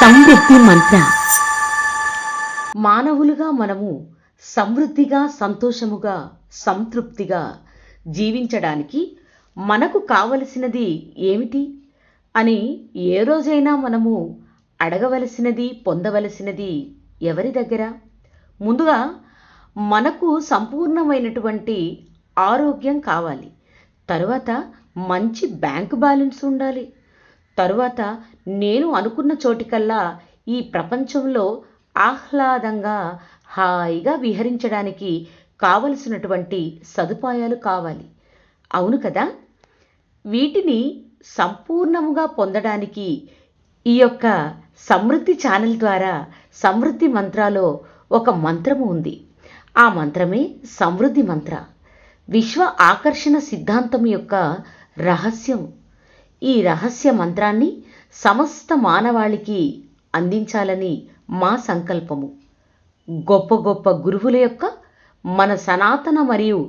సమృద్ధి మంత్ర. మానవులుగా మనము సమృద్ధిగా సంతోషముగా సంతృప్తిగా జీవించడానికి మనకు కావలసినది ఏమిటి అని ఏ రోజైనా మనము అడగవలసినది పొందవలసినది ఎవరి దగ్గర? ముందుగా మనకు సంపూర్ణమైనటువంటి ఆరోగ్యం కావాలి. తరువాత మంచి బ్యాంకు బ్యాలెన్స్ ఉండాలి. తరువాత నేను అనుకున్న చోటికల్లా ఈ ప్రపంచంలో ఆహ్లాదంగా హాయిగా విహరించడానికి కావలసినటువంటి సదుపాయాలు కావాలి. అవును కదా? వీటిని సంపూర్ణముగా పొందడానికి ఈ యొక్క సమృద్ధి ఛానల్ ద్వారా సమృద్ధి మంత్రాలో ఒక మంత్రము ఉంది. ఆ మంత్రమే సమృద్ధి మంత్ర. విశ్వ ఆకర్షణ సిద్ధాంతం యొక్క రహస్యం. ఈ రహస్య మంత్రాన్ని సమస్త మానవాళికి అందించాలని మా సంకల్పము. గొప్ప గొప్ప గురువుల యొక్క మన సనాతన మరియు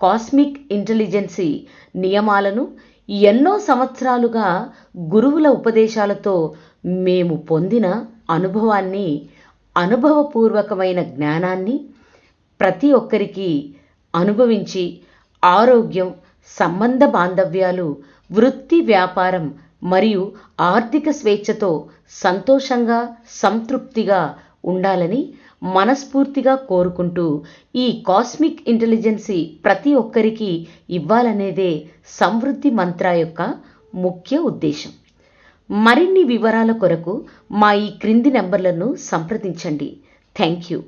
కాస్మిక్ ఇంటెలిజెన్సీ నియమాలను ఎన్నో సంవత్సరాలుగా గురువుల ఉపదేశాలతో మేము పొందిన అనుభవాన్ని అనుభవపూర్వకమైన జ్ఞానాన్ని ప్రతి ఒక్కరికి అనుభవించి ఆరోగ్యం సంబంధ బాంధవ్యాలు వృత్తి వ్యాపారం మరియు ఆర్థిక స్వేచ్ఛతో సంతోషంగా సంతృప్తిగా ఉండాలని మనస్ఫూర్తిగా కోరుకుంటూ ఈ కాస్మిక్ ఇంటెలిజెన్సీ ప్రతి ఒక్కరికి ఇవ్వాలనేదే సమృద్ధి మంత్ర యొక్క ముఖ్య ఉద్దేశం. మరిన్ని వివరాల కొరకు మా ఈ క్రింది నెంబర్లను సంప్రదించండి. Thank you